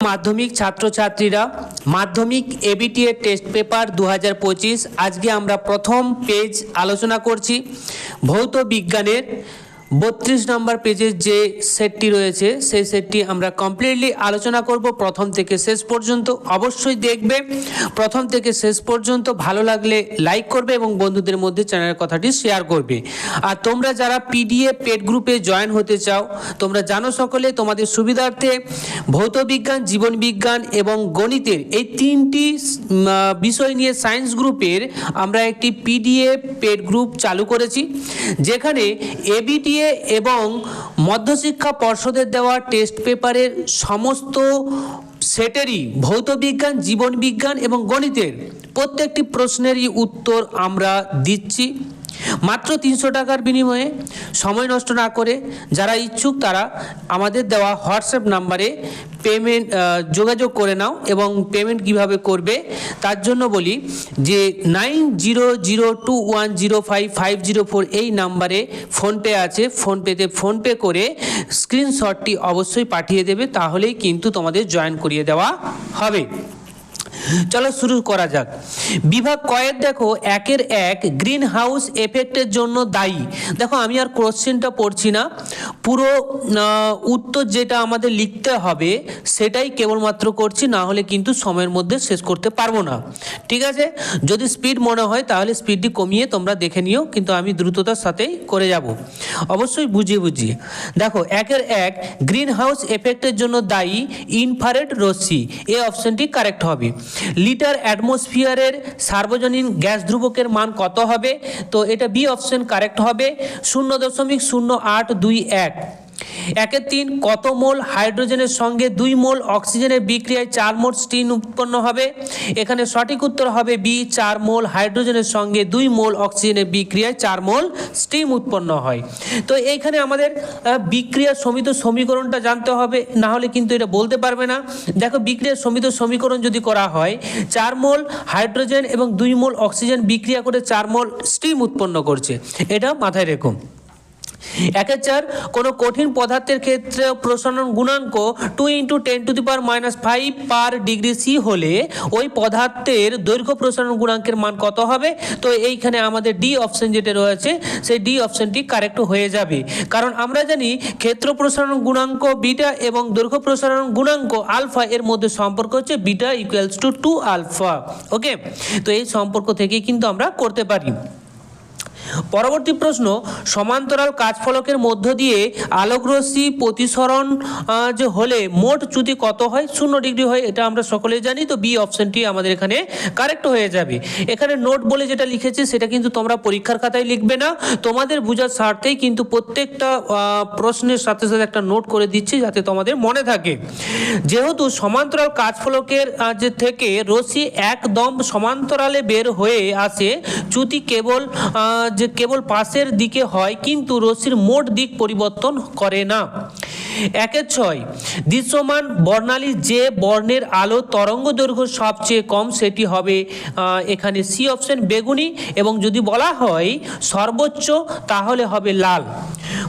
মাধ্যমিক ছাত্রছাত্রীরা, মাধ্যমিক এবিটি এর টেস্ট পেপার দু হাজার পঁচিশ। আজকে আমরা প্রথম পেজ আলোচনা করছি ভৌত বিজ্ঞানের বত্রিশ নম্বর পেজের যে সেটটি রয়েছে, সেই সেটটি আমরা কমপ্লিটলি আলোচনা করব। প্রথম থেকে শেষ পর্যন্ত অবশ্যই দেখবে। প্রথম থেকে শেষ পর্যন্ত ভালো লাগলে লাইক করবে এবং বন্ধুদের মধ্যে চ্যানেলের কথাটি শেয়ার করবে। আর তোমরা যারা পিডিএফ পেড গ্রুপে জয়েন হতে চাও, তোমরা জানো সকলে, তোমাদের সুবিধার্থে ভৌত বিজ্ঞান, জীবন বিজ্ঞান এবং গণিতের এই তিনটি বিষয় নিয়ে সায়েন্স গ্রুপের আমরা একটি পিডিএফ পেড গ্রুপ চালু করেছি, যেখানে এবিটিএ এবং মধ্যশিক্ষা পর্ষদের দেওয়া টেস্ট পেপারের সমস্ত সেটেরই ভৌতবিজ্ঞান জীবনবিজ্ঞান জীবন বিজ্ঞান এবং গণিতের প্রত্যেকটি প্রশ্নেরই উত্তর আমরা দিচ্ছি। মাত্র তিনশো টাকার বিনিময়ে সময় নষ্ট না করে যারা ইচ্ছুক তারা আমাদের দেওয়া হোয়াটসঅ্যাপ নাম্বারে পেমেন্ট যোগাযোগ করে নাও এবং পেমেন্ট কীভাবে করবে তার জন্য বলি যে nine zero zero two one zero five five zero four এই নাম্বারে ফোনপে আছে। ফোনপেতে ফোনপে করে স্ক্রিনশটটি অবশ্যই পাঠিয়ে দেবে, তাহলেই কিন্তু তোমাদের জয়েন করিয়ে দেওয়া হবে। চলো শুরু করা যাক। বিভাগ কয়ের দেখো, একের এক গ্রিন হাউস এফেক্টের জন্য দায়ী। দেখো, আমি আর কোশ্চেনটা পড়ছি না। পুরো উত্তর যেটা আমাদের লিখতে হবে, সেটাই কেবলমাত্র করছি, না হলে কিন্তু সময়ের মধ্যে শেষ করতে পারব না। ঠিক আছে? যদি স্পিড মনে হয়, তাহলে স্পিডটি কমিয়ে তোমরা দেখে নিও, কিন্তু আমি দ্রুততার সাথেই করে যাব। অবশ্যই বুঝিয়ে বুঝিয়ে। দেখো, একের এক গ্রিন হাউস এফেক্টের জন্য দায়ী ইনফারেট রশ্মি। এই অপশনটি কারেক্ট হবে। লিটার অ্যাটমসফিয়ারের সার্বজনীন গ্যাস ধ্রুবকের মান কত হবে? তো এটা বি অপশন কারেক্ট হবে, শূন্য দশমিক শূন্য আট দুই এক। একের তিন কত মোল হাইড্রোজেনের সঙ্গে দুই মোল অক্সিজেনের বিক্রিয়ায় চার মোল স্টিন উৎপন্ন হবে? এখানে সঠিক উত্তর হবে বি চার মোল হাইড্রোজেনের সঙ্গে দুই মোল অক্সিজেনের বিক্রিয়ায় চার মোল স্টিম উৎপন্ন হয়। তো এইখানে আমাদের আহ, বিক্রিয়ার সমিত সমীকরণটা জানতে হবে না হলে কিন্তু এটা বলতে পারবে না। দেখো বিক্রিয়ার সমিত সমীকরণ যদি করা হয় চার মোল হাইড্রোজেন এবং দুই মোল অক্সিজেন বিক্রিয়া করে চার মোল স্টিম উৎপন্ন করছে। এটা মাথায় রেখো। একের চার, কোনো কঠিন পদার্থের ক্ষেত্রে প্রসারণ গুণাঙ্ক two into ten to the power minus five per degree C হলে ওই পদার্থের দৈর্ঘ্য প্রসারণ গুণাঙ্কের মান কত হবে? তো এইখানে আমাদের ডি অপশন যেটা রয়েছে, সেই ডি অপশনটি কারেক্ট হয়ে যাবে। কারণ আমরা জানি ক্ষেত্র প্রসারণ গুণাঙ্ক বিটা এবং দৈর্ঘ্য প্রসারণ গুণাঙ্ক আলফা এর মধ্যে সম্পর্ক হচ্ছে beta equals to two alpha okay তো এই সম্পর্ক থেকেই কিন্তু আমরা করতে পারি। পরবর্তী প্রশ্ন, সমান্তরাল কাজফলকের মধ্য দিয়ে আলোকরশ্মি প্রতিসরণ যে হলে মোট চ্যুতি কত হয়? শূন্য ডিগ্রি হয়, এটা আমরা সকলেই জানি। তো বি অপশনটি আমাদের এখানে কারেক্ট হয়ে যাবে। এখানে নোট বলে যেটা লিখেছে, সেটা কিন্তু তোমরা পরীক্ষার খাতায় লিখবে না। তোমাদের বোঝার স্বার্থেই কিন্তু প্রত্যেকটা প্রশ্নের সাথে সাথে একটা নোট করে দিচ্ছি, যাতে তোমাদের মনে থাকে। যেহেতু সমান্তরাল কাজফলকের যে থেকে রশ্মি একদম সমান্তরালে বের হয়ে আসে, চ্যুতি কেবল যে কেবল পাশের দিকে হয় কিন্তু রশ্মির মোট দিক পরিবর্তন করে না। একের ছয়, দৃশ্যমান বর্ণালী যে বর্ণের আলো তরঙ্গ দৈর্ঘ্য সবচেয়ে কম, সেটি হবে এখানে সি অপশন বেগুনি এবং যদি বলা হয় সর্বোচ্চ, তাহলে হবে লাল।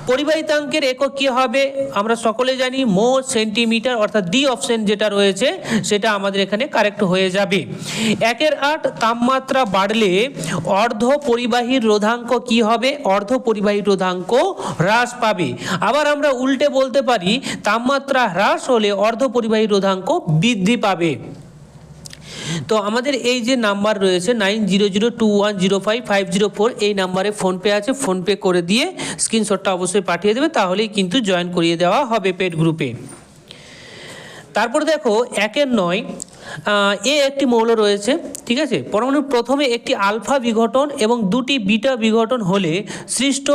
পরিবাহিতাঙ্কের একক কি হবে? আমরা সকলে জানি মো সেন্টিমিটার অর্থাৎ ডি অপশন যেটা রয়েছে, সেটা আমাদের এখানে কারেক্ট হয়ে যাবে। একের আট, তাপমাত্রা বাড়লে অর্ধ পরিবাহীর রোধাঙ্ক কি হবে? অর্ধ পরিবাহী রোধাঙ্ক হ্রাস পাবে। আবার আমরা উল্টে বলতে পারি, তাপমাত্রা হ্রাস হলে অর্ধ পরিবাহী রোধাঙ্ক বৃদ্ধি পাবে। তো আমাদের এই যে নাম্বার রয়েছে, nine zero zero two one zero five five zero four, এই নাম্বারে ফোনপে আছে, ফোনপে করে দিয়ে স্ক্রিনশটটা অবশ্যই পাঠিয়ে দেবে, তাহলেই কিন্তু জয়েন করিয়ে দেওয়া হবে পেড গ্রুপে। তারপর দেখো একের নয় এ একটি মৌল রয়েছে, ঠিক আছে? পরমাণুর প্রথমে একটি আলফা বিঘটন এবং দুটি বিটা বিঘটন হলে সৃষ্ট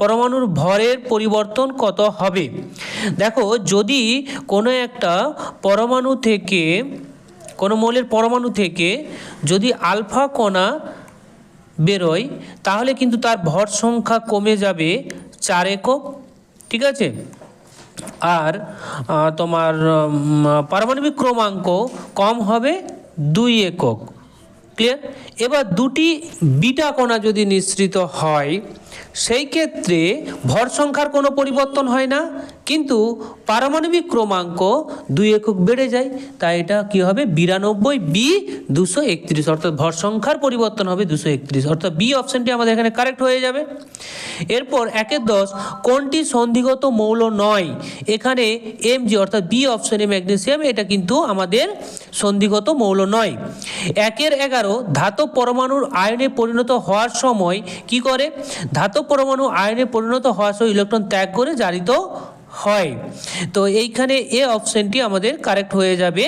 পরমাণুর ভরের পরিবর্তন কত হবে? দেখো, যদি কোনো একটা পরমাণু থেকে, কোনো মৌলের পরমাণু থেকে যদি আলফা কণা বেরোয়, তাহলে কিন্তু তার ভর সংখ্যা কমে যাবে চার একক, ঠিক আছে? আর তোমার পারমাণবিক ক্রমাঙ্ক কম হবে দুই একক। ক্লিয়ার এবার দুটি বিটা কণা যদি নিঃসৃত হয় সেই ক্ষেত্রে ভর সংখ্যার কোনো পরিবর্তন হয় না, কিন্তু পারমাণবিক ক্রমাঙ্ক দুই একক বেড়ে যায়। তাই এটা কি হবে? বিরানব্বই বি দুশো একত্রিশ, অর্থাৎ ভর সংখ্যার পরিবর্তন হবে দুশো একত্রিশ, অর্থাৎ বি অপশনটি আমাদের এখানে কারেক্ট হয়ে যাবে। এরপর একের দশ, কোনটি সন্ধিগত মৌল নয়? এখানে এম জি অর্থাৎ বি অপশনে ম্যাগনেসিয়াম, এটা কিন্তু আমাদের সন্ধিগত মৌল নয়। একের এগারো, ধাতব পরমাণুর আয়নে পরিণত হওয়ার সময় কি করে? ধাতব পরমাণু আয়নে পরিণত হওয়া সহ ইলেকট্রন ত্যাগ করে জারিত হয়। তো এইখানে এ অপশনটি আমাদের কারেক্ট হয়ে যাবে।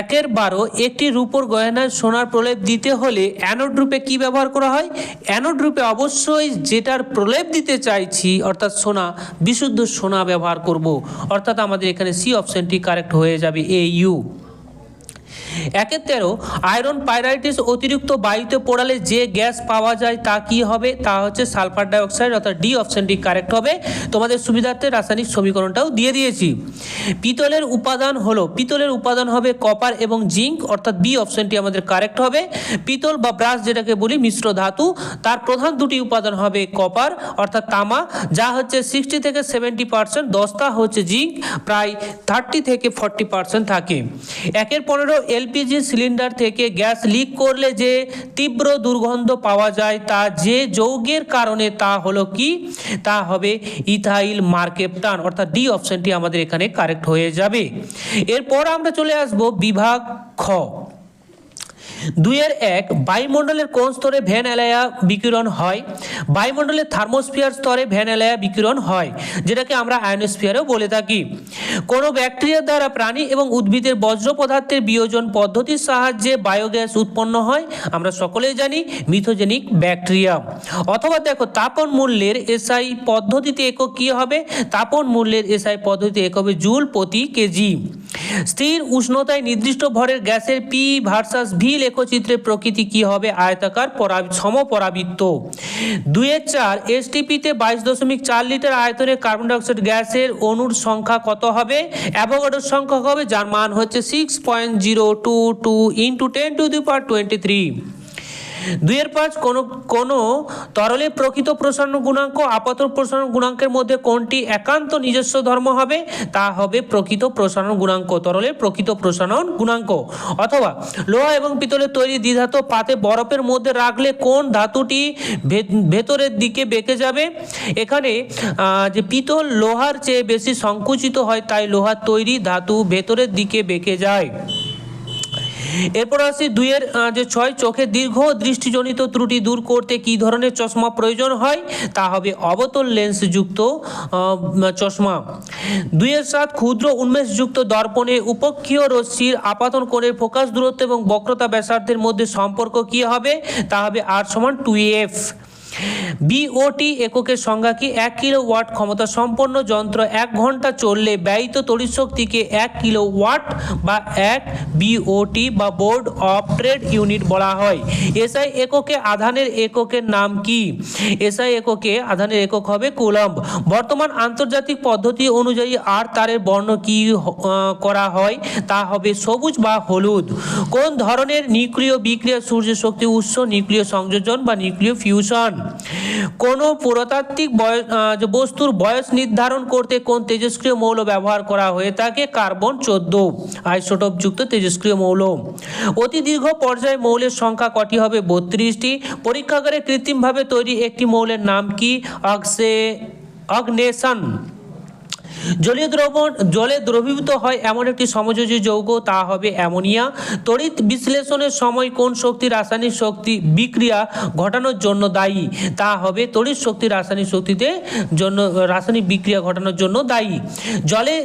একের বারো, একটি রূপোর গয়নায় সোনার প্রলেপ দিতে হলে অ্যানোড রূপে কি ব্যবহার করা হয়? অ্যানোড রূপে অবশ্যই যেটার প্রলেপ দিতে চাইছি, অর্থাৎ সোনা, বিশুদ্ধ সোনা ব্যবহার করব। অর্থাৎ আমাদের এখানে সি অপশনটি কারেক্ট হয়ে যাবে এ ইউ একের তেরো, আয়রন পাইরাইটিস অতিরিক্ত বায়ুতে পোড়ালে যে গ্যাস পাওয়া যায় তা কি হবে? তা হচ্ছে সালফার ডাইঅক্সাইড, অর্থাৎ ডি অপশনটি কারেক্ট হবে। তোমাদের সুবিধার্থে রাসায়নিক সমীকরণটাও দিয়ে দিয়েছি। পিতলের উপাদান হলো, পিতলের উপাদান হবে কপার এবং জিঙ্ক, অর্থাৎ বি অপশনটি আমাদের কারেক্ট হবে। পিতল বা ব্রাশ যেটাকে বলি, মিশ্র ধাতু, তার প্রধান দুটি উপাদান হবে কপার, অর্থাৎ তামা, যা হচ্ছে সিক্সটি থেকে সেভেন্টি পার্সেন্ট দশটা হচ্ছে জিঙ্ক, প্রায় থার্টি থেকে ফর্টি পার্সেন্ট থাকে। একের পনেরো এলপিজি সিলিন্ডার থেকে গ্যাস লিক করলে যে তীব্র দুর্গন্ধ পাওয়া যায় তা যে যৌগের কারণে তা হলো কি? তা হবে ইথাইল মার্কেপটান, অর্থাৎ ডি অপশনটি আমাদের এখানে কারেক্ট হয়ে যাবে। এরপর আমরা চলে আসব বিভাগ খ। দুইয়ের এক বায়ুমণ্ডলের কোন স্তরে ভ্যান অ্যালায়া বিকিরণ হয়? বায়ুমণ্ডলের থার্মোস্ফিয়ার স্তরে ভ্যান অ্যালায়া বিকিরণ হয়, যেটাকে আমরা আয়নোস্ফিয়ারও বলে থাকি। কোনো ব্যাকটেরিয়া দ্বারা প্রাণী এবং উদ্ভিদের বজ্র পদার্থের বিয়োজন পদ্ধতির সাহায্যে বায়োগ্যাস উৎপন্ন হয়, আমরা সকলেই জানি, মিথোজেনিক ব্যাকটেরিয়া। অথবা দেখো, তাপন মূল্যের এসআই পদ্ধতিতে একক কী হবে? তাপন মূল্যের এসআই পদ্ধতিতে এক হবে জুল প্রতি কেজি। স্থির উষ্ণতায় নির্দিষ্ট ভরের গ্যাসের পি ভার্সাস ভি লেখচিত্রের প্রকৃতি কি হবে? আয়তাকার পরা সমপরাবৃত্ত। দুয়ের চার এসটিপিতে বাইশ দশমিক চার লিটার আয়তনে কার্বন ডাইঅক্সাইড গ্যাসের অণুর সংখ্যা কত হবে? অ্যাভোগাডোর সংখ্যা হবে যার মান হচ্ছে six point zero two two into ten to the power twenty three দুইয়ের পাঁচ, কোনো কোনো তরলে প্রকৃত প্রসারণ গুণাঙ্ক, আপাত প্রসারণ গুণাঙ্কের মধ্যে কোনটি একান্ত নিজস্ব ধর্ম হবে? তা হবে প্রকৃত প্রসারণ গুণাঙ্ক তরলের প্রকৃত প্রসারণ গুণাঙ্ক। অথবা, লোহা এবং পিতলের তৈরি দ্বিধাত পাতে বরফের মধ্যে রাখলে কোন ধাতুটি ভেতরের দিকে বেঁকে যাবে? এখানে যে পিতল লোহার চেয়ে বেশি সংকুচিত হয়, তাই লোহার তৈরি ধাতু ভেতরের দিকে বেঁকে যায়। এরপর আসি দুইয়ের যে ছয়, চোখে দীর্ঘ দৃষ্টিজনিত ত্রুটি দূর করতে কি ধরনের চশমা প্রয়োজন হয়? তা হবে অবতল লেন্সযুক্ত চশমা। দুইয়ের সাত ক্ষুদ্র উন্মেষযুক্ত দর্পণে উপক্ষীয় রশ্মির আপাতন করে ফোকাস দূরত্ব এবং বক্রতা ব্যাসার্ধের মধ্যে সম্পর্ক কি হবে? তা হবে আর সমান টু এফ বিওটি এককের সংজ্ঞা কি এক কিলো ওয়াট ক্ষমতা সম্পন্ন যন্ত্র এক ঘণ্টা চললে ব্যয়িত তড়িৎ শক্তিকে এক কিলো ওয়াট বা এক বিওটি বা বোর্ড অফ ট্রেড ইউনিট বলা হয়। এসআই এককে আধানের এককের নাম কি? এসআই এককে আধানের একক হবে কুলম্ব। বর্তমান আন্তর্জাতিক পদ্ধতি অনুযায়ী আর তারের বর্ণ কি করা হয়? তা হবে সবুজ বা হলুদ। কোন ধরনের নিউক্লিয় বিক্রিয়া সূর্য শক্তি উৎস, নিউক্লিয় সংযোজন বা নিউক্লিয় ফিউশন? কোন পুরাতাত্ত্বিক বস্তুর বয়স নির্ধারণ করতে কোন তেজস্ক্রিয় মৌল ব্যবহার করা হয়ে থাকে? কার্বন চোদ্দ। আইসোটোপযুক্ত তেজস্ক্রিয় মৌল। অতি দীর্ঘ পর্যায়ে মৌলের সংখ্যা কটি হবে? বত্রিশটি। পরীক্ষাগারে কৃত্রিমভাবে তৈরি একটি মৌলের নাম কি? অক্সে অগ্নেশন। জলীয় দ্রবণ, জলে দ্রবীভূত হয় এমন একটি সমযোজী যৌগ, তা হবে অ্যামোনিয়া। তড়িৎ বিশ্লেষণের সময় কোন শক্তি রাসায়নিক শক্তি বিক্রিয়া ঘটানোর জন্য দায়ী? তা হবে তড়িৎ শক্তি রাসায়নিক শক্তিতে জন্য, রাসায়নিক বিক্রিয়া ঘটানোর জন্য দায়ী। জলে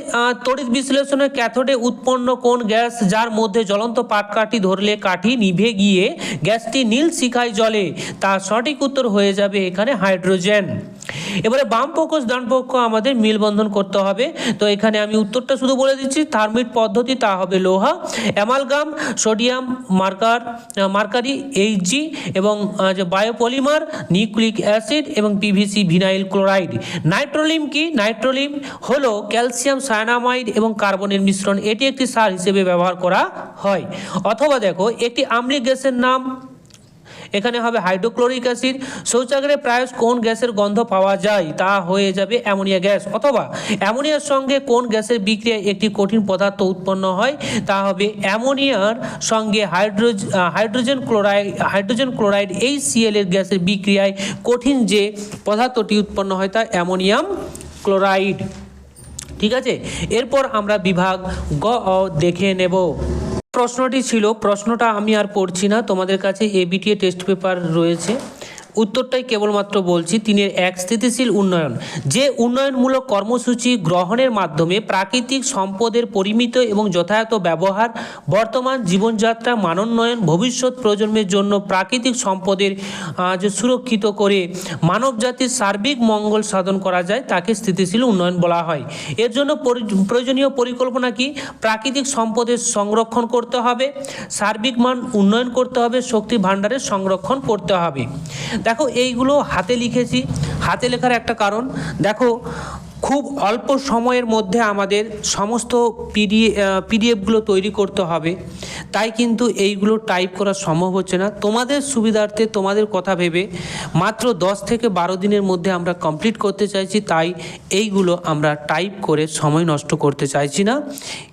তড়িৎ বিশ্লেষণের ক্যাথোডে উৎপন্ন কোন গ্যাস যার মধ্যে জ্বলন্ত পাটকাঠি ধরলে কাঠি নিভে গিয়ে গ্যাসটি নীল শিখায় জলে তার সঠিক উত্তর হয়ে যাবে এখানে হাইড্রোজেন। এবারে বাম পক্ষ ডান পক্ষ আমাদের মিলবন্ধন করতে হবে। তো এখানে আমি উত্তরটা শুধু বলে দিচ্ছি থার্মিট পদ্ধতি তা হবে লোহা amalgam sodium marker mercury Hg এবং যে বায়োপলিমার নিউক্লিক অ্যাসিড এবং পিভিসি ভিনাইল ক্লোরাইড নাইট্রোলিম কি? নাইট্রোলিম হলো ক্যালসিয়াম সায়ানামাইড এবং কার্বনের মিশ্রণ। এটি একটি সার হিসেবে ব্যবহার করা হয়। অথবা দেখো, একটি আম্লিক গ্যাসের নাম এখানে হবে হাইড্রোক্লোরিক অ্যাসিড। শৌচাগারে প্রায়শ কোন গ্যাসের গন্ধ পাওয়া যায় তা হয়ে যাবে অ্যামোনিয়া গ্যাস অথবা অ্যামোনিয়ার সঙ্গে কোন গ্যাসের বিক্রিয়ায় একটি কঠিন পদার্থ উৎপন্ন হয় তা হবে অ্যামোনিয়ার সঙ্গে hydro hydrogen chloride hydrogen chloride এই সিএল এর গ্যাসের বিক্রিয়ায় কঠিন যে পদার্থটি উৎপন্ন হয় তা অ্যামোনিয়াম ক্লোরাইড। ঠিক আছে? এরপর আমরা বিভাগ গ দেখে নেব। প্রশ্নটি ছিল প্রশ্নটা আমি আর পড়ছি না তোমাদের কাছে এবিটিএ টেস্ট পেপার রয়েছে। উত্তরটাই কেবলমাত্র বলছি, তিনের এক স্থিতিশীল উন্নয়ন। যে উন্নয়নমূলক কর্মসূচি গ্রহণের মাধ্যমে প্রাকৃতিক সম্পদের পরিমিত এবং যথাযথ ব্যবহার, বর্তমান জীবনযাত্রা মানোন্নয়ন, ভবিষ্যৎ প্রজন্মের জন্য প্রাকৃতিক সম্পদের যে সুরক্ষিত করে মানবজাতির সার্বিক মঙ্গল সাধন করা যায়, তাকে স্থিতিশীল উন্নয়ন বলা হয়। এর জন্য প্রয়োজনীয় পরিকল্পনা কি? প্রাকৃতিক সম্পদের সংরক্ষণ করতে হবে, সার্বিক মান উন্নয়ন করতে হবে, শক্তি ভাণ্ডারের সংরক্ষণ করতে হবে। দেখো এইগুলো হাতে লিখেছি। হাতে লেখার একটা কারণ। দেখো খুব অল্প সময়ের মধ্যে আমাদের সমস্ত পিডি পিডিএফগুলো তৈরি করতে হবে। তাই কিন্তু এইগুলো টাইপ করা সম্ভব হচ্ছে না। তোমাদের সুবিধার্থে তোমাদের কথা ভেবে মাত্র দশ থেকে বারো দিনের মধ্যে আমরা কমপ্লিট করতে চাইছি। তাই এইগুলো আমরা টাইপ করে সময় নষ্ট করতে চাইছি না।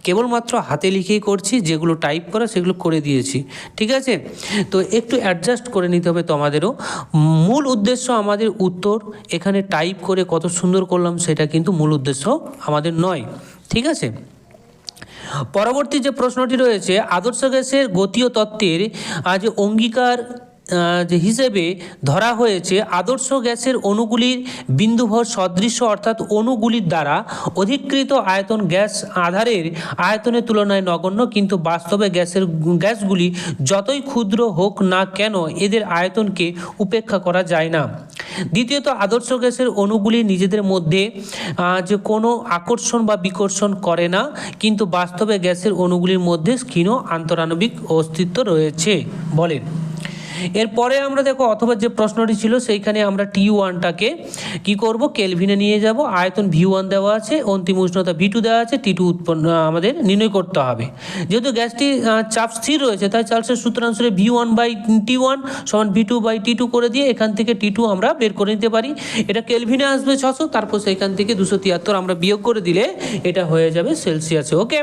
কেবলমাত্র হাতে লিখেই করছি, যেগুলো টাইপ করা সেগুলো করে দিয়েছি। ঠিক আছে? তো একটু অ্যাডজাস্ট করে নিতে হবে তোমাদেরও। মূল উদ্দেশ্য আমাদের উত্তর। এখানে টাইপ করে কত সুন্দর করলাম সেটা মূল উদ্দেশ্য আমাদের নয়। ঠিক আছে? পরবর্তী যে প্রশ্নটি রয়েছে, আদর্শ গ্যাসের গতীয় তত্ত্বের আজ অঙ্গীকার যে হিসেবে ধরা হয়েছে, আদর্শ গ্যাসের অণুগুলির বিন্দুভর সদৃশ্য অর্থাৎ অণুগুলির দ্বারা অধিকৃত আয়তন গ্যাস আধারের আয়তনের তুলনায় নগণ্য, কিন্তু বাস্তবে গ্যাসের, গ্যাসগুলি যতই ক্ষুদ্র হোক না কেন, এদের আয়তনকে উপেক্ষা করা যায় না। দ্বিতীয়ত, আদর্শ গ্যাসের অণুগুলি নিজেদের মধ্যে যে কোনো আকর্ষণ বা বিকর্ষণ করে না, কিন্তু বাস্তবে গ্যাসের অণুগুলির মধ্যে ক্ষীণ আন্তরাণবিক অস্তিত্ব রয়েছে, বলেন। এরপরে আমরা দেখো, অথবা যে প্রশ্নটি ছিল, সেইখানে আমরা টি ওয়ানটাকে কি করব? কেলভিনে নিয়ে যাব। আয়তন ভি ওয়ান দেওয়া আছে, অন্তিম উষ্ণতা ভি টু দেওয়া আছে টি টু উৎপন্ন আমাদের নির্ণয় করতে হবে। যেহেতু গ্যাসটি চাপ স্থির রয়েছে, তাই চার্লসের সূত্রাংশে V one by T one সমান V two by T two করে দিয়ে এখান থেকে টি টু আমরা বের করে নিতে পারি। এটা কেলভিনে আসবে ছশো, তারপর সেখান থেকে দুশো তিয়াত্তর আমরা বিয়োগ করে দিলে এটা হয়ে যাবে সেলসিয়াসে। ওকে?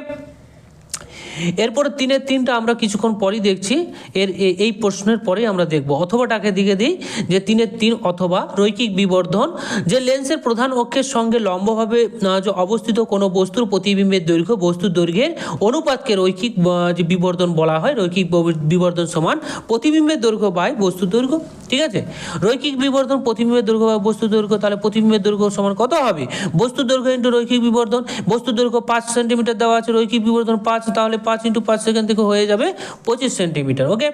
এরপরে তিনের তিনটা আমরা কিছুক্ষণ পরই দেখছি। এর এই প্রশ্নের পরেই আমরা দেখব। অথবাটাকে দিকে দিই যে তিনের তিন অথবা রৈখিক বিবর্ধন, যে লেন্সের প্রধান অক্ষের সঙ্গে লম্বভাবে যে অবস্থিত কোনো বস্তুর প্রতিবিম্বের দৈর্ঘ্য, বস্তুর দৈর্ঘ্যের অনুপাতকে রৈখিক যে বিবর্ধন বলা হয়, রৈখিক বিবর্ধন সমান প্রতিবিম্বের দৈর্ঘ্য বাই বস্তুর দৈর্ঘ্য। ঠিক আছে? রৈখিক বিবর্ধন প্রতিবিম্বের দৈর্ঘ্য বা বস্তুর দৈর্ঘ্য, তাহলে প্রতিবিম্বের দৈর্ঘ্য সমান কত হবে? বস্তুর দৈর্ঘ্য ইন্টু রৈখিক বিবর্ধন, বস্তুর দৈর্ঘ্য পাঁচ সেন্টিমিটার দেওয়া আছে, রৈখিক বিবর্ধন পাঁচ, তাহলে পাঁচ ইন্টু পাঁচ সেকেন্ড থেকে হয়ে যাবে পঁচিশ সেন্টিমিটার ওকে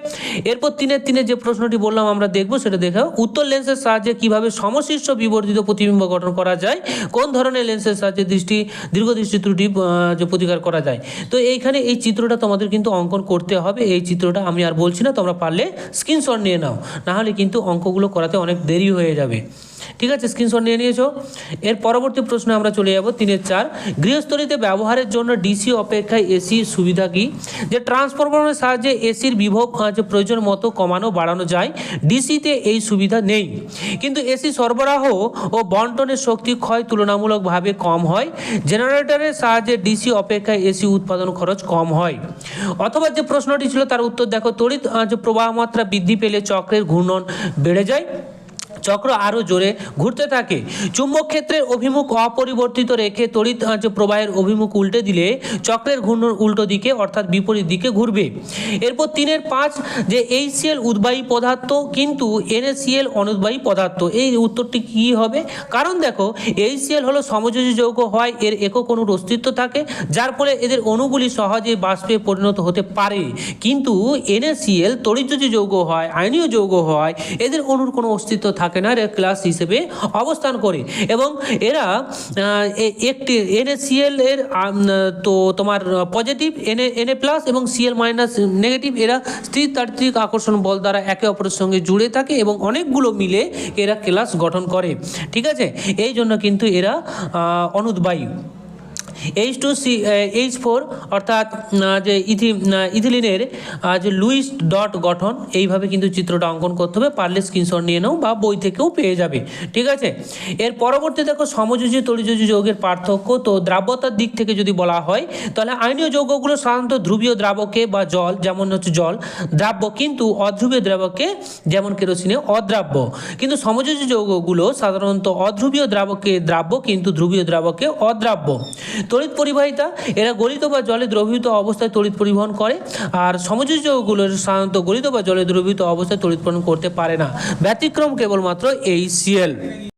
এরপর তিনের তিনের যে প্রশ্নটি বললাম আমরা দেখব, সেটা দেখো উত্তর লেন্সের সাহায্যে কীভাবে সমশীর্ষ বিবর্ধিত প্রতিবিম্ব গঠন করা যায়? কোন ধরনের লেন্সের সাহায্যে দৃষ্টি, দীর্ঘ দৃষ্টি ত্রুটি যে প্রতিকার করা যায়? তো এইখানে এই চিত্রটা তোমাদের কিন্তু অঙ্কন করতে হবে। এই চিত্রটা আমি আর বলছি না, তোমরা পারলে স্ক্রিনশট নিয়ে নাও। নাহলে কিন্তু অঙ্কগুলো করাতে অনেক দেরি হয়ে যাবে। ঠিক আছে স্ক্রিনশট নিয়ে নিয়েছো। এর পরবর্তী প্রশ্নে আমরা চলে যাব তিনের চার। গৃহস্থলীতে ব্যবহারের জন্য ডিসি অপেক্ষায় এসির সুবিধা কি? যে ট্রান্সফরমারের সাহায্যে এসির বিভব প্রয়োজন মতো কমানো বাড়ানো যায় ডিসিতে এই সুবিধা নেই। কিন্তু এসি সরবরাহ ও বন্টনের শক্তি ক্ষয় তুলনামূলকভাবে কম হয়। জেনারেটরের সাহায্যে ডিসি অপেক্ষায় এসি উৎপাদন খরচ কম হয়। অথবা যে প্রশ্নটি ছিল তার উত্তর দেখো, তড়িৎ প্রবাহ মাত্রা বৃদ্ধি পেলে চক্রের ঘূর্ণন বেড়ে যায়। চক্র আরও জোরে ঘুরতে থাকে। চুম্বক ক্ষেত্রের অভিমুখ অপরিবর্তিত রেখে তড়িৎ যে প্রবাহের অভিমুখ উল্টে দিলে চক্রের ঘূর্ণন উল্টো দিকে অর্থাৎ বিপরীত দিকে ঘুরবে। এরপর তিনের পাঁচ যে এইচসিএল উদ্বায়ী পদার্থ, কিন্তু এনএসিএল অনুদ্বায়ী পদার্থ। এই উত্তরটি কি হবে? কারণ দেখো এইচসিএল হলো সমযোজী যৌগ, হয় এর একক অণুর অস্তিত্ব থাকে, যার ফলে এদের অণুগুলি সহজে বাষ্পে পরিণত হতে পারে। কিন্তু এনএসিএল তড়িৎযোজী যৌগ হয়, আয়নীয় যৌগ হয়, এদের অণুর কোনো অস্তিত্ব থাকে এরা ক্লাস হিসেবে অবস্থান করে এবং এরা একটি এনএসিএল এর তো তোমার পজিটিভ এনএ এনএ প্লাস এবং সিএল মাইনাস নেগেটিভ এরা স্থির তাত্ত্বিক আকর্ষণ বল দ্বারা একে অপরের সঙ্গে জুড়ে থাকে এবং অনেকগুলো মিলে এরা ক্লাস গঠন করে। ঠিক আছে? এই জন্য কিন্তু এরা অনুদ্বায়ী। H two C H four অর্থাৎ যে ইথি ইথিলিনের যে লুইস ডট গঠন, এইভাবে কিন্তু চিত্রটা অঙ্কন করতে হবে, পারলে স্ক্রিনশট নিয়ে নাও বা বই থেকেও পেয়ে যাবে, ঠিক আছে? এর পরবর্তী দেখো, সমযোজী তরিযোজী যৌগের পার্থক্য, তো দ্রাব্যতার দিক থেকে যদি বলা হয়, তাহলে আইনীয় যৌগগুলো সাধারণত ধ্রুবীয় দ্রাবকে বা জল, যেমন হচ্ছে জল, দ্রাব্য কিন্তু অধ্রুবীয় দ্রাবকে, যেমন কেরোসিনে, অদ্রাব্য। কিন্তু সমযোজী যৌগগুলো সাধারণত অধ্রুবীয় দ্রাবকে দ্রাব্য, কিন্তু ধ্রুবীয় দ্রাবকে অদ্রাব্য। তড়িৎ পরিবাহিতা, এরা গলিত বা জলে দ্রবীভূত অবস্থায় তড়িৎ পরিবহন করে, আর সমযোজী যৌগগুলো সাধারণত গলিত বা জলে দ্রবীভূত অবস্থায় তড়িৎ পরিবহন করতে পারে না। ব্যতিক্রম কেবলমাত্র এই সিএল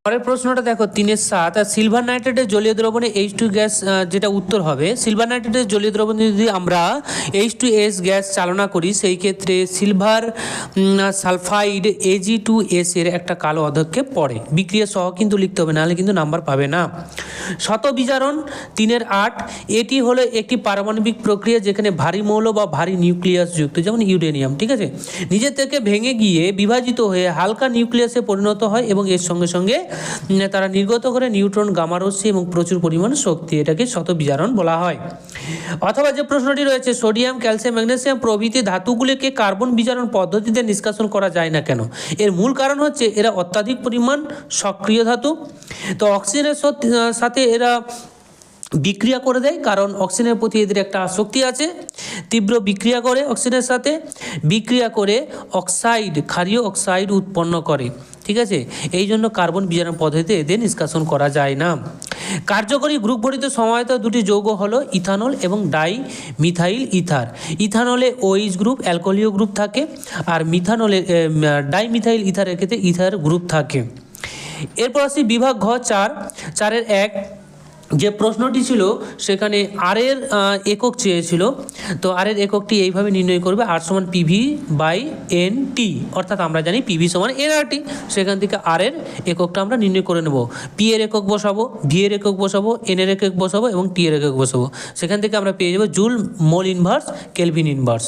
পরের প্রশ্নটা দেখো, তিনের সাত, আর সিলভার নাইট্রেটের জলীয় দ্রবণে এইচ টু গ্যাস যেটা উত্তর হবে সিলভার নাইট্রেটের জলীয় দ্রবণে যদি আমরা এইচ টু এস গ্যাস চালনা করি, সেই ক্ষেত্রে silver sulphide AG two S এর একটা কালো অধক্ষেপ পড়ে। বিক্রিয়া সহ কিন্তু লিখতে হবে, নাহলে কিন্তু নাম্বার পাবে না। শত বিজারণ, তিনের আট, এটি হলো একটি পারমাণবিক প্রক্রিয়া যেখানে ভারী মৌল বা ভারী নিউক্লিয়াস যুক্ত, যেমন ইউরেনিয়াম, ঠিক আছে? নিজের থেকে ভেঙে গিয়ে বিভাজিত হয়ে হালকা নিউক্লিয়াসে পরিণত হয় এবং এর সঙ্গে সঙ্গে তারা নির্গত করে নিউট্রন গামারসি এবং প্রচুর পরিমাণ শক্তি, এটাকে শত বিচারণ বলা হয়। অথবা যে প্রশ্নটি রয়েছে, সোডিয়াম, ক্যালসিয়াম, ম্যাগনেসিয়াম প্রভৃতি ধাতুগুলিকে কার্বন বিজারণ পদ্ধতিতে নিষ্কাশন করা যায় না কেন? এর মূল কারণ হচ্ছে, এরা অত্যাধিক পরিমাণ সক্রিয় ধাতু। তো অক্সিজেনের সাথে এরা বিক্রিয়া করে দেয়, কারণ অক্সিজেনের প্রতি এদের একটা আসক্তি আছে। তীব্র বিক্রিয়া করে অক্সিজেনের সাথে, বিক্রিয়া করে অক্সাইড, ক্ষারীয় অক্সাইড উৎপন্ন করে, ঠিক আছে? এই জন্য কার্বন বিজারণ পদ্ধতিতে এদের নিষ্কাশন করা যায় না। কার্যকরী গ্রুপ গঠিত সমাহিত দুটি যৌগ হলো ইথানল এবং ডাই মিথাইল ইথার। ইথানলে ওইচ গ্রুপ অ্যালকোহলীয় গ্রুপ থাকে, আর মিথানলে ডাই মিথাইল ইথারের ক্ষেত্রে ইথার গ্রুপ থাকে। এরপর আসি বিভাগ ঘ চার। চারের এক যে প্রশ্নটি ছিল, সেখানে আর এর একক চেয়েছিল। তো আর এর এককটি এইভাবে নির্ণয় করবে আর সমান পিভি বাই এন টি অর্থাৎ আমরা জানি পিভি সমান এন আর টি সেখান থেকে আর এর এককটা আমরা নির্ণয় করে নেব। পি এর একক বসাবো ভি এর একক বসাবো এন এর একক বসাবো এবং টি এর একক বসাবো। সেখান থেকে আমরা পেয়ে যাব joule mole inverse kelvin inverse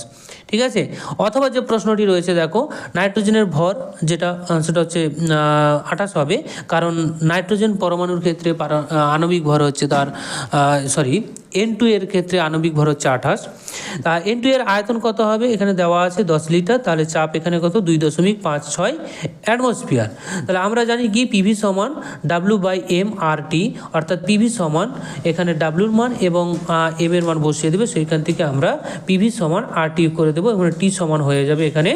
ঠিক আছে? অথবা যে প্রশ্নটি রয়েছে, দেখো, নাইট্রোজেনের ভর যেটা সেটা হচ্ছে আঠাশ হবে, কারণ নাইট্রোজেন পরমাণুর ক্ষেত্রে আণবিক ভর হচ্ছে তার সরি এন টু এর ক্ষেত্রে আণবিক ভর হচ্ছে আঠাশ তা এন টু এর আয়তন কত হবে? এখানে দেওয়া আছে দশ লিটার। তাহলে চাপ এখানে কত? দুই দশমিক পাঁচ ছয় অ্যাটমসফিয়ার তাহলে আমরা জানি কি? পিভি সমান W by M R T অর্থাৎ পিভি সমান এখানে ডাব্লুর মান এবং এম এর মান বসিয়ে দেবে। সেইখান থেকে আমরা পিভি সমান আর টি করে দেবো এবং টি সমান হয়ে যাবে এখানে।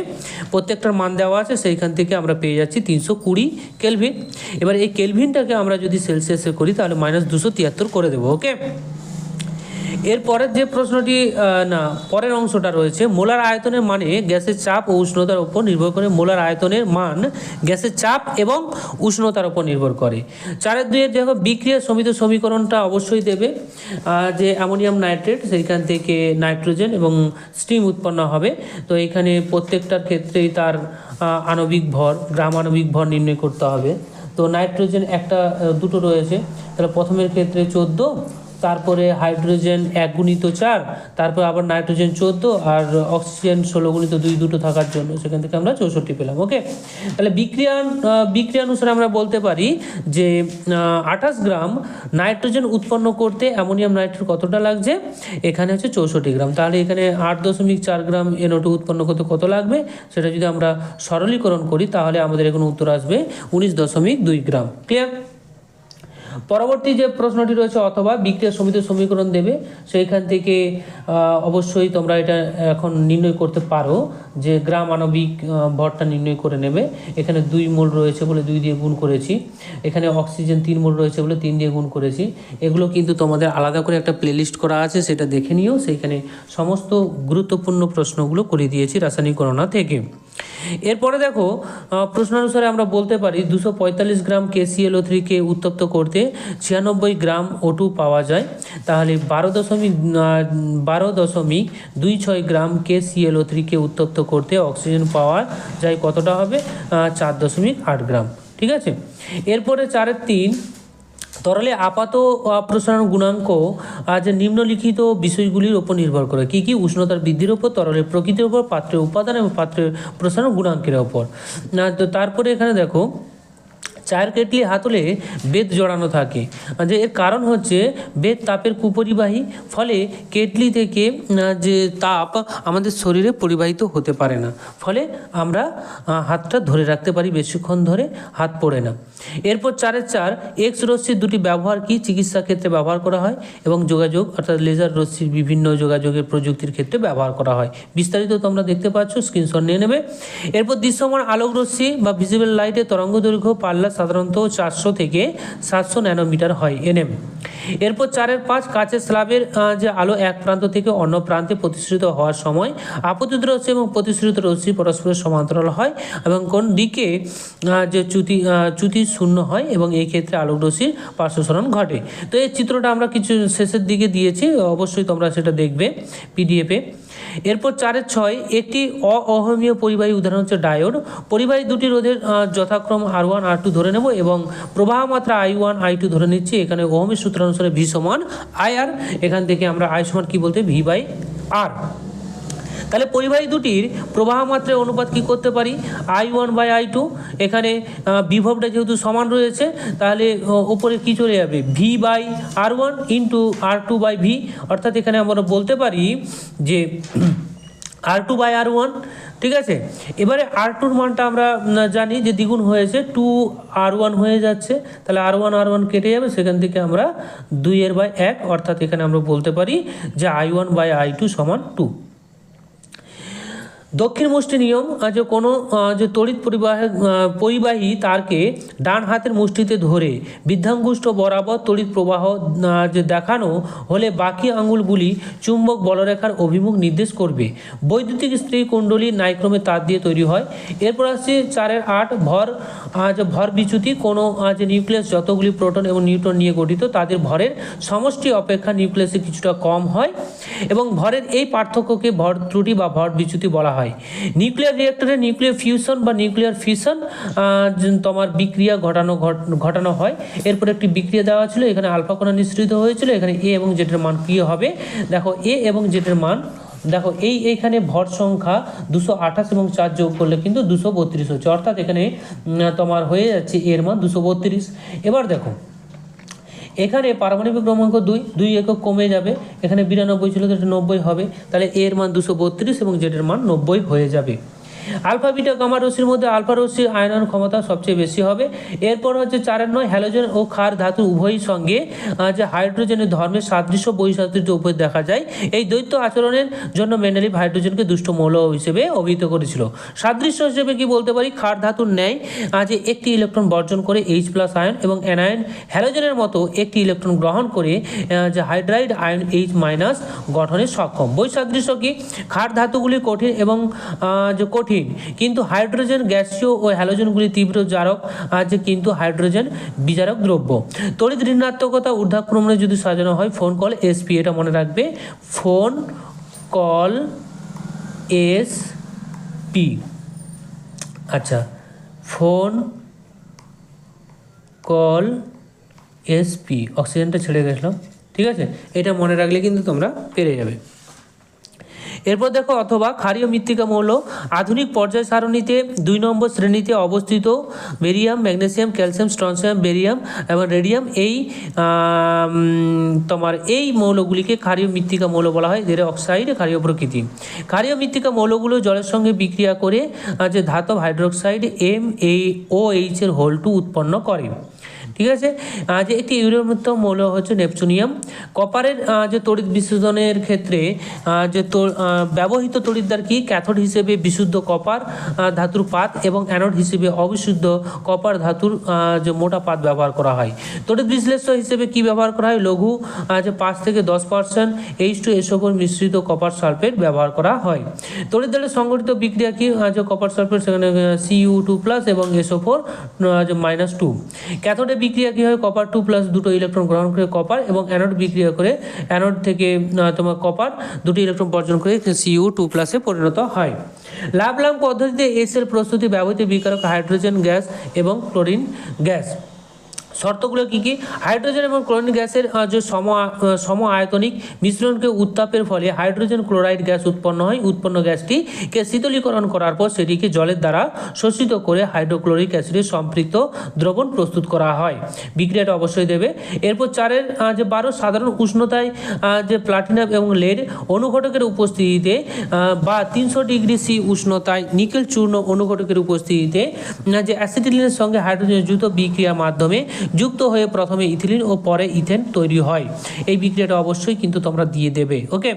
প্রত্যেকটার মান দেওয়া আছে। সেইখান থেকে আমরা পেয়ে যাচ্ছি তিনশো কুড়ি কেলভিন এবার এই কেলভিনটাকে আমরা যদি সেলসিয়াসে করি, তাহলে মাইনাস দুশো তিয়াত্তর করে দেবো। ওকে এরপরের যে প্রশ্নটি না, পরের অংশটা রয়েছে, মোলার আয়তনের মানে গ্যাসের চাপ ও উষ্ণতার উপর নির্ভর করে মোলার আয়তনের মান গ্যাসের চাপ এবং উষ্ণতার উপর নির্ভর করে। চারের দুইয়ের দেখো, বিক্রিয়া সমিত সমীকরণটা অবশ্যই দেবে। যে অ্যামোনিয়াম নাইট্রেট, সেইখান থেকে নাইট্রোজেন এবং স্টিম উৎপন্ন হবে। তো এখানে প্রত্যেকটার ক্ষেত্রেই তার আণবিক ভর, গ্রাম আণবিক ভর নির্ণয় করতে হবে। তো নাইট্রোজেন একটা দুটো রয়েছে। তাহলে প্রথমের ক্ষেত্রে চোদ্দ তারপরে হাইড্রোজেন এক গুণিত চার, তারপর আবার নাইট্রোজেন চোদ্দ আর অক্সিজেন ষোলো গুণিত দুই দুটো থাকার জন্য সেখান থেকে আমরা চৌষট্টি পেলাম, ওকে? তাহলে বিক্রিয়া বিক্রিয়া অনুসারে আমরা বলতে পারি যে আঠাশ গ্রাম নাইট্রোজেন উৎপন্ন করতে অ্যামোনিয়াম নাইট্রেট কতটা লাগছে? এখানে হচ্ছে চৌষট্টি গ্রাম। তাহলে এখানে আট দশমিক চার গ্রাম এনওটু উৎপন্ন করতে কত লাগবে? সেটা যদি আমরা সরলীকরণ করি তাহলে আমাদের এখানে উত্তর আসবে উনিশ দশমিক দুই গ্রাম, ক্লিয়ার? পরবর্তী যে প্রশ্নটি রয়েছে, অথবা বিক্রিয়া সমিত সমীকরণ দেবে, সেইখান থেকে অবশ্যই তোমরা এটা এখন নির্ণয় করতে পারো। যে গ্রাম আণবিক ভরটা নির্ণয় করে নেবে। এখানে দুই মোল রয়েছে বলে দুই দিয়ে গুণ করেছি। এখানে অক্সিজেন তিন মোল রয়েছে বলে তিন দিয়ে গুণ করেছি। এগুলো কিন্তু তোমাদের আলাদা করে একটা প্লেলিস্ট করা আছে, সেটা দেখে নিও। সেইখানে সমস্ত গুরুত্বপূর্ণ প্রশ্নগুলো করে দিয়েছি রাসায়নিক গণনা থেকে। এরপরে দেখো প্রশ্নানুসারে আমরা বলতে পারি দুশো পঁয়তাল্লিশ গ্রাম কেসিএলও থ্রিকে উত্তপ্ত করতে ছিয়ানব্বই গ্রাম ওটু পাওয়া যায়। তাহলে বারো দশমিক বারো দশমিক দুই ছয় গ্রাম কেসিএলও থ্রিকে উত্তপ্ত করতে অক্সিজেন পাওয়া যায় কতটা হবে? চার দশমিক আট গ্রাম। ঠিক আছে? এরপরে চারের তিন, তরলে আপাত অপ্রসারণ গুণাঙ্ক আজ নিম্নলিখিত বিষয়গুলির উপর নির্ভর করে। কী কী? উষ্ণতার বৃদ্ধির উপর তরলের প্রকৃতির উপর পাত্রের উপাদান এবং পাত্রের প্রসারণ গুণাঙ্কের ওপর। না, তো তারপরে এখানে দেখো চায়ের কেটলি হাতলে বেদ জড়ানো থাকে। যে এর কারণ হচ্ছে বেদ তাপের কুপরিবাহী, ফলে কেটলি থেকে যে তাপ আমাদের শরীরে পরিবাহিত হতে পারে না। ফলে আমরা হাতটা ধরে রাখতে পারি বেশিক্ষণ ধরে, হাত পড়ে না। এরপর চারের চার এক্স রশ্মির দুটি ব্যবহার কি চিকিৎসা ক্ষেত্রে ব্যবহার করা হয় এবং যোগাযোগ, অর্থাৎ লেজার রশ্মির বিভিন্ন যোগাযোগের প্রযুক্তির ক্ষেত্রে ব্যবহার করা হয়। বিস্তারিত তোমরা দেখতে পাচ্ছ স্ক্রিনশট নিয়ে নেবে। এরপর দৃশ্যমান আলোক রশ্মি বা ভিজিবল লাইটের তরঙ্গ দৈর্ঘ্য, পাল্লা সাধারণত চারশো থেকে সাতশো ন্যানোমিটার হয় এনএম। এরপর চারের পাঁচ কাচের স্ল্যাবের যে আলো এক প্রান্ত থেকে অন্য প্রান্তে প্রতিশ্রুত হওয়ার সময় আপতিত রশ্মি এবং প্রতিশ্রুত রশ্মি পরস্পরের সমান্তরাল হয় এবং কোন দিকে যে চ্যুতি চ্যুতি শূন্য হয় এবং এই ক্ষেত্রে আলোক রশ্মির পার্শ্বসরণ ঘটে। তো এই চিত্রটা আমরা কিছু শেষের দিকে দিয়েছি, অবশ্যই তোমরা সেটা দেখবে পিডিএফে। এরপর চারের ছয়, একটি অহমীয় পরিবাহী উদাহরণ হচ্ছে ডায়োড। পরিবাহী দুটি রোধের যথাক্রম আর ওয়ান, আর টু ধরে নেব এবং প্রবাহ মাত্রা আই ওয়ান, আই টু ধরে নিচ্ছি। এখানে ওহমের সূত্র অনুসারে ভি সমান আই আর। এখান থেকে আমরা আই সমান কী বলতে, ভি বাই আর। তাহলে পরিবাহী দুটির প্রবাহ মাত্রার অনুপাত কি করতে পারি? I one by I two এখানে বিভবটা যেহেতু সমান রয়েছে, তাহলে ওপরে কি চলে যাবে? V by R one into R two by V অর্থাৎ এখানে আমরা বলতে পারি যে R two by R one ঠিক আছে? এবারে আর টুর মানটা আমরা জানি যে দ্বিগুণ হয়েছে টু আর ওয়ান হয়ে যাচ্ছে, তাহলে আর ওয়ান আর ওয়ান কেটে যাবে, সেখান থেকে আমরা দুইয়ের বাই এক, অর্থাৎ এখানে আমরা বলতে পারি যে I one by I two সমান টু দক্ষিণ মুষ্টি নিয়ম যে কোনো যে তড়িৎ পরিবাহ পরিবাহী তারকে ডান হাতের মুষ্টিতে ধরে বৃদ্ধাঙ্গুষ্ঠ বরাবর তড়িৎ প্রবাহ যে দেখানো হলে বাকি আঙুলগুলি চুম্বক বলরেখার অভিমুখ নির্দেশ করবে। বৈদ্যুতিক স্ত্রী কুণ্ডলী নাইক্রমে তার দিয়ে তৈরি হয়। এরপর আসছে চারের আট, ভর যে ভর বিচ্যুতি, কোনো যে নিউক্লিয়াস যতগুলি প্রোটন এবং নিউট্রন নিয়ে গঠিত, তাদের ভরের সমষ্টি অপেক্ষা নিউক্লিয়াসে কিছুটা কম হয় এবং ভরের এই পার্থক্যকে ভর ত্রুটি বা ভর বিচ্যুতি বলা হয়। নিউক্লিয়ার রিয়েক্টরে নিউক্লিয়ার ফিউশন বা নিউক্লিয়ার ফিউশন তোমার বিক্রিয়া ঘটানো ঘট- ঘটানো হয়। এরপর একটি বিক্রিয়া দেওয়া ছিল, এখানে আলফা কোণা নিঃসৃত হয়েছিল, এখানে এ এবং জেটের মান কী হবে? দেখো এ এবং জেটের মান, দেখো, এই এইখানে ভর সংখ্যা দুশো আঠাশ এবং চার যোগ করলে কিন্তু দুশো বত্রিশ হচ্ছে। অর্থাৎ এখানে তোমার হয়ে যাচ্ছে এর মান দুশো বত্রিশ। এবার দেখো এখানে পারমাণবিক ক্রমাঙ্ক দুই দুই একক কমে যাবে। এখানে বিরানব্বই ছিল তো এটা নব্বই হবে। তাহলে এর মান দুশো বত্রিশ এবং জেটের মান নব্বই হয়ে যাবে। আলফা বিটা গামা রশ্মির মধ্যে আলফা রশ্মির আয়নন ক্ষমতা সবচেয়ে বেশি হবে। এরপর হচ্ছে চারের নয়, হ্যালোজেন ও ক্ষার ধাতু উভয়ই সঙ্গে যে হাইড্রোজেনের ধর্মের সাদৃশ্য বৈসাদৃশ্য উপর দেখা যায়। এই দ্বৈত আচরণের জন্য মেন্ডেলিভ হাইড্রোজেনকে দুষ্ট মৌল হিসেবে অভিহিত করেছিল। সাদৃশ্য হিসেবে কি বলতে পারি? ক্ষার ধাতুর ন্যায় যে একটি ইলেকট্রন বর্জন করে এইচ প্লাস আয়ন এবং অ্যানায়ন হ্যালোজেনের মতো একটি ইলেকট্রন গ্রহণ করে যে হাইড্রাইড আয়ন এইচ মাইনাস গঠনে সক্ষম। বৈসাদৃশ্য কি? ক্ষার ধাতুগুলি কঠিন এবং যে কঠিন কিন্তু হাইড্রোজেন গ্যাসীয় ও হ্যালোজেনগুলি তীব্র জারক যে কিন্তু হাইড্রোজেন বিজারক দ্রব্য। তড়িৎ ঋণাত্মকতা ঊর্ধ্বক্রমণে যদি সাজানো হয় ফোন কল এসপি এটা মনে রাখবে। ফোন কল এস পি আচ্ছা ফোন কল এসপি অক্সিজেনটা ছেড়ে গেছিলাম ঠিক আছে? এটা মনে রাখলে কিন্তু তোমরা পেরে যাবে। এরপর দেখো অথবা ক্ষারীয় মৃত্তিকা মৌল, আধুনিক পর্যায় সারণীতে দুই নম্বর শ্রেণীতে অবস্থিত, barium, magnesium, calcium, strontium, barium এবং রেডিয়াম। এই তোমার এই মৌলগুলিকে ক্ষারীয় মৃত্তিকা মৌল বলা হয় এদের অক্সাইড, ক্ষারীয় প্রকৃতি। ক্ষারীয় মৃত্তিকা মৌলগুলো জলের সঙ্গে বিক্রিয়া করে যে ধাতব হাইড্রোক্সাইড এম এই ও এইচ এর হোল টু উৎপন্ন করে। ঠিক আছে? যে একটি ইউরেমুক্ত মৌল হচ্ছে নেপচুনিয়াম। কপারের যে তড়িৎ বিশোধনের ক্ষেত্রে যে ব্যবহৃত তড়িৎদ্বার কি? ক্যাথোড হিসেবে বিশুদ্ধ কপার ধাতুর পাত এবং অ্যানোড হিসেবে অবিশুদ্ধ কপার ধাতুর যে মোটা পাত ব্যবহার করা হয়। তড়িৎ বিশ্লেষ্য হিসেবে কি ব্যবহার করা হয়? লঘু যে পাঁচ থেকে দশ পার্সেন্ট এইচ টু এসোপর মিশ্রিত কপার সালফেট ব্যবহার করা হয়। তড়িৎ সংগঠিত বিক্রিয়া কি? যে কপার সালফেট সেখানে সিইউ টু প্লাস এবং এসও ফোর যে মাইনাস টু ক্যাথোডে বিক্রিয়া কী হয়? কপার টু প্লাস দুটো ইলেকট্রন গ্রহণ করে কপার এবং অ্যানোড বিক্রিয়া করে অ্যানোড থেকে তোমার কপার দুটো ইলেকট্রন বর্জন করে সিইউ টু প্লাসে পরিণত হয়। লাভলাম পদ্ধতিতে এস এর প্রস্তুতি ব্যবহৃত বিকারক হাইড্রোজেন গ্যাস এবং ক্লোরিন গ্যাস শর্তগুলো কি কি? হাইড্রোজেন এবং ক্লোরিন গ্যাসের যে সম সম আয়তনিক মিশ্রণকে উত্তাপের ফলে হাইড্রোজেন ক্লোরাইড গ্যাস উৎপন্ন হয়। উৎপন্ন গ্যাসটিকে শীতলীকরণ করার পর সেটিকে জলের দ্বারা শোষিত করে হাইড্রোক্লোরিক অ্যাসিডের সম্পৃক্ত দ্রবণ প্রস্তুত করা হয়। বিক্রিয়াটা অবশ্যই দেবে। এরপর চারের যে বারো সাধারণ উষ্ণতায় যে প্লাটিনাম এবং লেড অনুঘটকের উপস্থিতিতে বা তিনশো ডিগ্রি সি উষ্ণতায় নিকেল চূর্ণ অনুঘটকের উপস্থিতিতে যে অ্যাসিটিলিনের সঙ্গে হাইড্রোজেন যুক্ত বিক্রিয়ার মাধ্যমে যুক্ত হয়ে প্রথমে ইথিলিন ও পরে ইথেন তৈরি হয়। এই বিক্রিয়াটা অবশ্যই কিন্তু তোমরা দিয়ে দেবে, ওকে?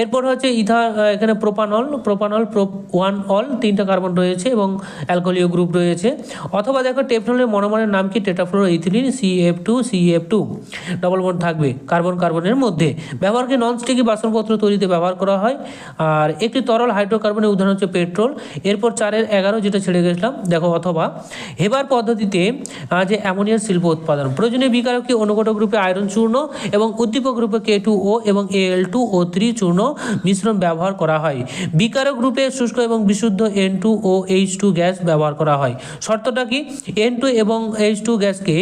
এরপর হচ্ছে ইথা এখানে propanol propanol pro one ol, তিনটা কার্বন রয়েছে এবং অ্যালকোহলীয় গ্রুপ রয়েছে। অথবা দেখো টেফনলের মনোমারের নাম কি? Tetrafluoro ethylene C F two C F two double bond থাকবে কার্বন কার্বনের মধ্যে। ব্যবহারকে নন স্টিকি বাসনপত্র তৈরিতে ব্যবহার করা হয়। আর একটি তরল হাইড্রোকার্বনের উদাহরণ হচ্ছে পেট্রোল। এরপর চারের এগারো, যেটা ছেড়ে গেছিলাম, দেখো অথবা। হেবার পদ্ধতিতে যে অ্যামোনিয়ার শিল্প উৎপাদন। প্রয়োজনীয় বিকারককে অনুঘটক রূপে আয়রন চূর্ণ এবং উদ্দীপক রূপে কে টু ও এবং এ এল টু ও থ্রি চূর্ণ মিশ্রণ ব্যবহার করা হয়? বিকারক রূপে শুষ্ক এবং বিশুদ্ধ এন টু ও এইচ টু গ্যাস ব্যবহার করা হয়। শর্তটা কি? এন টু এবং এইচ টু গ্যাসকে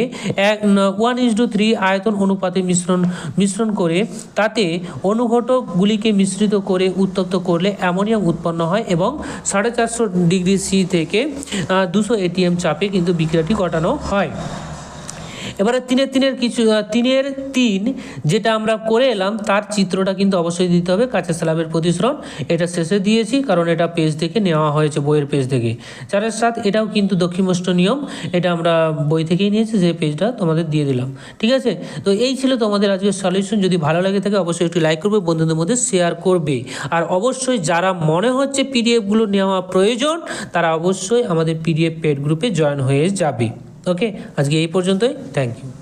এক ওয়ান ইস টু থ্রি আয়তন অনুপাতে মিশ্রণ মিশ্রণ করে তাতে অনুঘটকগুলিকে মিশ্রিত করে উত্তপ্ত করলে অ্যামোনিয়াম উৎপন্ন হয় এবং সাড়ে চারশো ডিগ্রি সি থেকে দুশো এটিএম চাপে কিন্তু বিক্রিয়াটি ঘটানো হয়। এবারে তিনের তিনের কিছু তিনের তিন যেটা আমরা করে এলাম, তার চিত্রটা কিন্তু অবশ্যই দিতে হবে কাঁচা স্ল্যাবের প্রতিশ্রণ এটা শেষে দিয়েছি, কারণ এটা পেজ থেকে নেওয়া হয়েছে, বইয়ের পেজ থেকে। চারের সাত, এটাও কিন্তু দক্ষিণমষ্ট নিয়ম। এটা আমরা বই থেকেই নিয়েছি, যে পেজটা তোমাদের দিয়ে দিলাম। ঠিক আছে? তো এই ছিল তোমাদের আজকের সলিউশন যদি ভালো লাগে থাকে, অবশ্যই একটু লাইক করবে, বন্ধুদের মধ্যে শেয়ার করবে। আর অবশ্যই যারা মনে হচ্ছে পিডিএফগুলো নেওয়া প্রয়োজন, তারা অবশ্যই আমাদের পিডিএফ পেড গ্রুপে জয়েন হয়ে যাবে। ওকে আজকে এই পর্যন্তই। Thank you